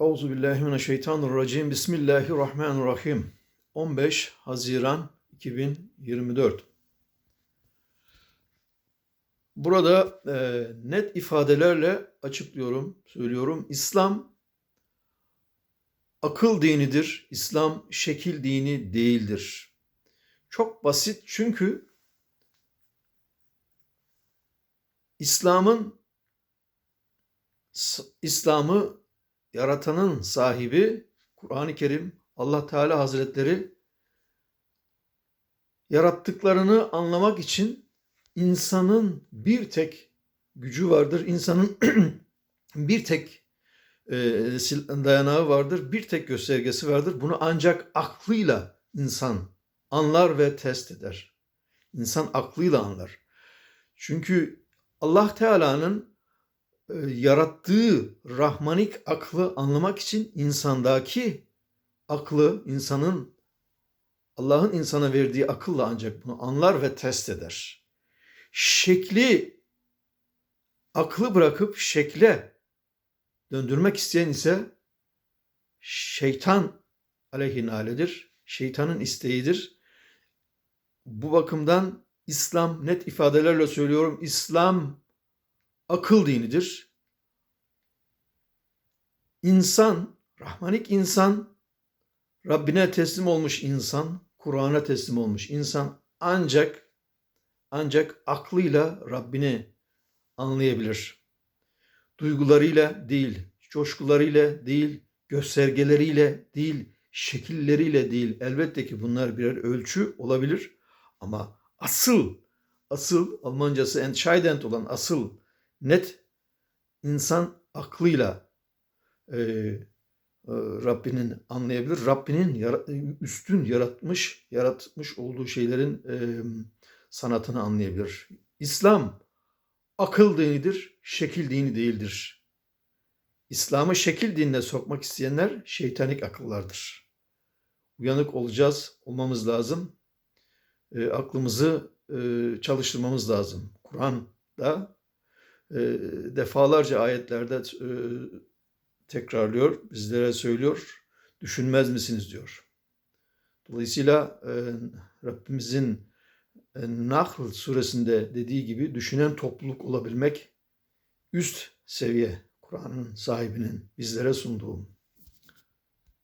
Euzu billahi mineşşeytanirracim. Bismillahirrahmanirrahim. 15 Haziran 2024. Burada e, net ifadelerle açıklıyorum, söylüyorum. İslam akıl dinidir. İslam şekil dini değildir. Çok basit çünkü İslam'ın İslam'ı yaratanın sahibi Kur'an-ı Kerim Allah Teala Hazretleri yarattıklarını anlamak için insanın bir tek gücü vardır. İnsanın bir tek e, dayanağı vardır. Bir tek göstergesi vardır. Bunu ancak aklıyla insan anlar ve test eder. İnsan aklıyla anlar. Çünkü Allah Teala'nın yarattığı rahmanik aklı anlamak için insandaki aklı, insanın Allah'ın insana verdiği akılla ancak bunu anlar ve test eder. Şekli aklı bırakıp şekle döndürmek isteyen ise şeytan aleyhinaledir. Şeytanın isteğidir. Bu bakımdan İslam net ifadelerle söylüyorum. İslam akıl dinidir. İnsan, rahmanik insan, Rabbine teslim olmuş insan, Kur'an'a teslim olmuş insan ancak ancak aklıyla Rabbini anlayabilir. Duygularıyla değil, coşkularıyla değil, göstergeleriyle değil, şekilleriyle değil. Elbette ki bunlar birer ölçü olabilir ama asıl asıl Almancası entscheidend olan asıl net insan aklıyla e, e, Rabbinin anlayabilir. Rabbinin yara, üstün yaratmış, yaratmış olduğu şeylerin e, sanatını anlayabilir. İslam akıl dinidir, şekil dini değildir. İslam'ı şekil dinine sokmak isteyenler şeytanik akıllardır. Uyanık olacağız, olmamız lazım. E, aklımızı e, çalıştırmamız lazım. Kur'an'da e, defalarca ayetlerde e, tekrarlıyor, bizlere söylüyor. Düşünmez misiniz diyor. Dolayısıyla e, Rabbimizin e, Nahl suresinde dediği gibi düşünen topluluk olabilmek üst seviye Kur'an'ın sahibinin bizlere sunduğu